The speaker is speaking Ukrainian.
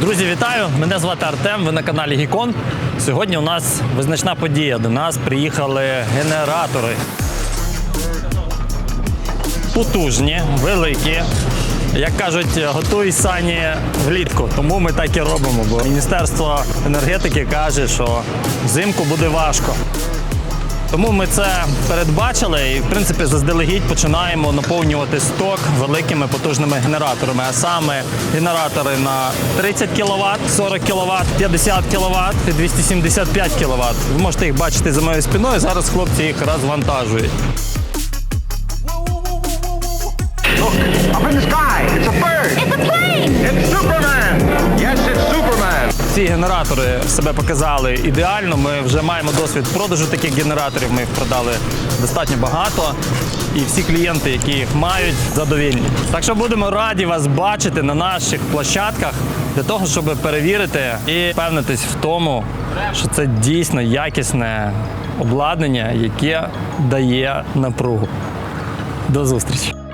Друзі, вітаю! Мене звати Артем. Ви на каналі Гікон. Сьогодні у нас визначна подія. До нас приїхали генератори. Потужні, великі. Як кажуть, готуй сані влітку. Тому ми так і робимо. Бо Міністерство енергетики каже, що взимку буде важко. Тому ми це передбачили і, в принципі, заздалегідь починаємо наповнювати сток великими потужними генераторами. А саме генератори на 30 кВт, 40 кВт, 50 кВт і 275 кВт. Ви можете їх бачити за моєю спиною. Зараз хлопці їх розвантажують. Ці генератори себе показали ідеально. Ми вже маємо досвід продажу таких генераторів. Ми їх продали достатньо багато. І всі клієнти, які їх мають, задовільні. Так що будемо раді вас бачити на наших площадках для того, щоб перевірити і впевнитись в тому, що це дійсно якісне обладнання, яке дає напругу. До зустрічі!